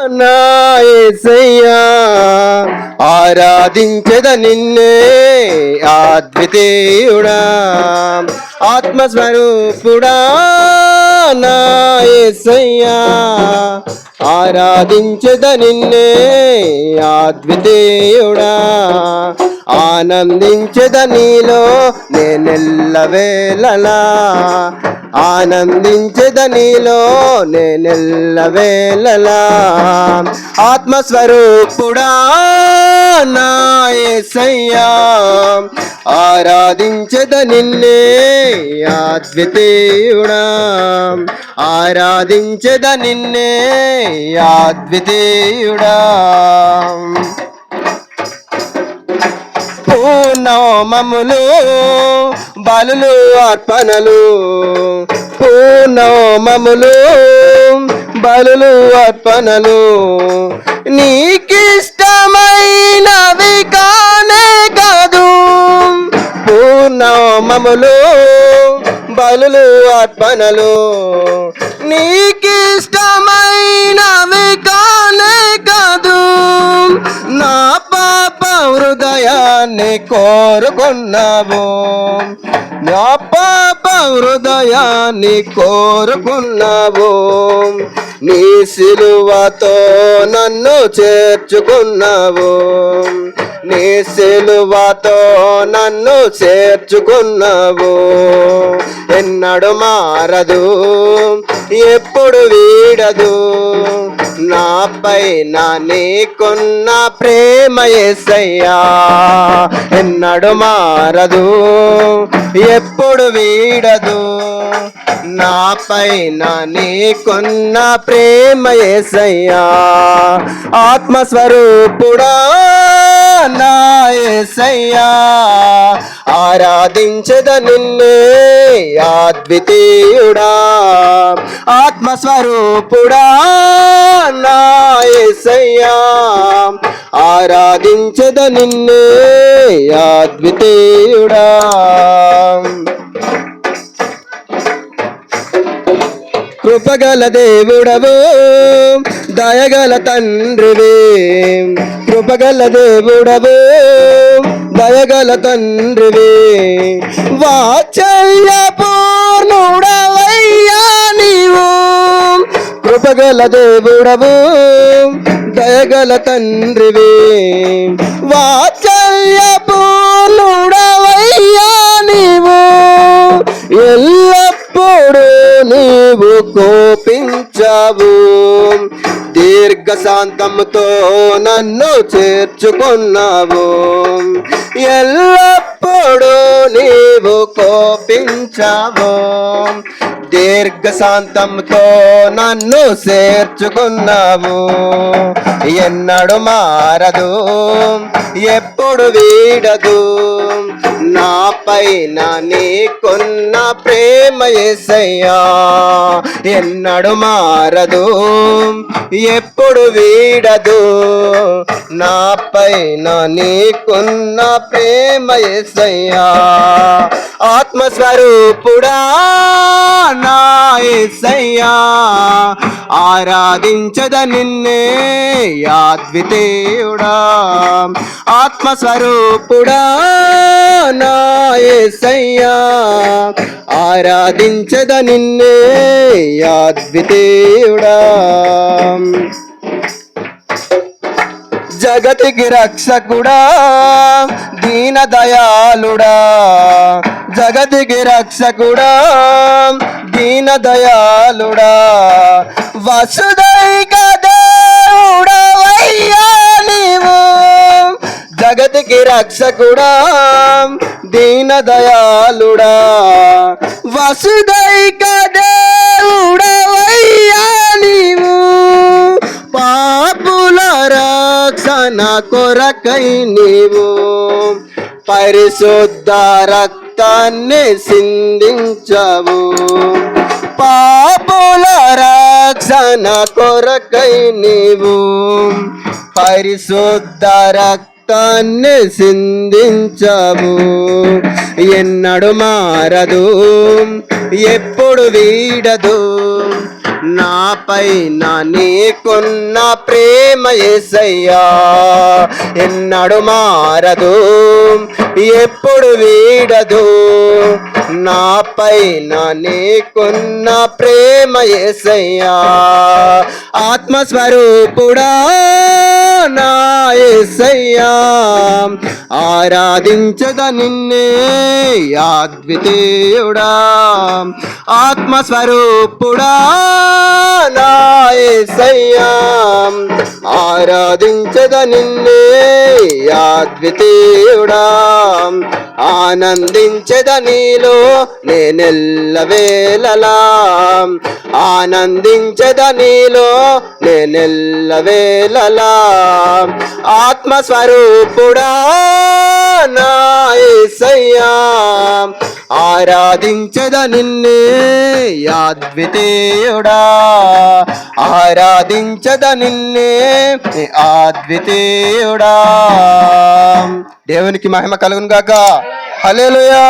నా ఆరాధించద నిన్నే అద్వితీయుడా ఆత్మస్వరూపుడా నాయసయ్యా ఆరాధించద నిన్నే అద్వితీయుడా ఆనందించద నీలో నేనెల్ల వేళలా ఆనందించదనిలో నేనెల్ల నేనెల్లవేళలా ఆత్మస్వరూపుడా నాయసయ్యా ఆరాధించద నిన్నే అద్వితీయుడా ఆరాధించద నిన్నే అద్వితీయుడా పూర్ణోమములు బలులు అర్పణలు. పూర్ణోమములు బలులు అర్పణలు. నీకిష్టమైనవి కానే కాదు. పూర్ణోమములు బలులు అర్పణలు. నీకిష్టమైనవి హృదయాన్ని కోరుకున్నావు. నా పాప హృదయాన్ని కోరుకున్నావు. నీ సిలువతో నన్ను చేర్చుకున్నావు. నీ సిలువతో నన్ను చేర్చుకున్నావు. ఎన్నడు మారదు ఎప్పుడు వీడదు. నాపైన నీకున్న ప్రేమ ఎసయ్యా ఎన్నడు మారదు ఎప్పుడు వీడదు. నాపైన నీకున్న ప్రేమ ఎసయ్యా ఆత్మస్వరూపుడా నా ఎసయ్యా ఆరాధించద నిన్నే అద్వితీయుడా ఆత్మస్వరూపుడా నాయసయ్యా ఆరాధించద నిన్నే అద్వితీయుడా. కృపగల దేవుడవు దయగల తండ్రివే కృపగల దేవుడవు దయగల తండ్రివే వాచల్య పూర్ణుడవయ్యా నీవు కృపగల దేవుడవు దయగల తండ్రివే వా దీర్ఘశాంతముతో నన్ను చేర్చుకున్నావు. ఎల్లప్పుడూ నీవు కోపించావు. దీర్ఘశాంతంతో నన్ను చేర్చుకున్నావు. ఎన్నడు మారదు ఎప్పుడు వీడదు. నాపై నా నీకున్న ప్రేమ ఎసయ్యా ఎన్నడు మారదు ఎప్పుడు వీడదు. నా పైన నీకున్న ప్రేమ ఎసయ్యా ఆత్మస్వరూపుడా నా ఎసయ్యా ఆరాధించద నిన్నే యాద్వితేయుడా. ఆత్మస్వరూపుడా నాయసయ్యా ఆరాధించద నిన్నే అద్వితీయుడా జగతికి రక్షకుడా దీన దయాళుడా జగతికి రక్షకుడా దీన దయాళుడా వసుదైక జగతికి రక్షకుడా దీన దయాళుడా. వసుదైక దేవుడవయ్యా నీవు. పాపుల రక్షణ కొరకై నీవు. పరిశుద్ధ రక్తాన్ని సిందించవు. పాపుల రక్షణ కొరకై నీవు. పరిశుద్ధ రక్త రక్తాన్ని సిందించవు ఎన్నడు మారదు ఎప్పుడు వీడదు. నాపై నా నీకున్న ప్రేమ ఏసయ్యా ఎన్నడు మారదు ఎప్పుడు వీడదు. నాపై నా నీకున్న ప్రేమ ఏసయ్యా. ఆత్మస్వరూపుడా నా ఏసయ్యా. ఆరాధించద నిన్నే అద్వితీయుడా. ఆత్మస్వరూపుడా నా ఏసయ్యా. ఆరాధించద నిన్నే అద్వితీయుడా. ఆనందించద నీలో నేనెల్ల వేళలా. ఆనందించద నీలో నేనెల్ల వేళలా. ఆత్మస్వరూపుడా నాయసయ్యా ఆరాధించద నిన్నే అద్వితీయుడా ఆరాధించద నిన్నే అద్వితీయుడా దేవునికి మహిమ కలుగును గాక హల్లెలూయా.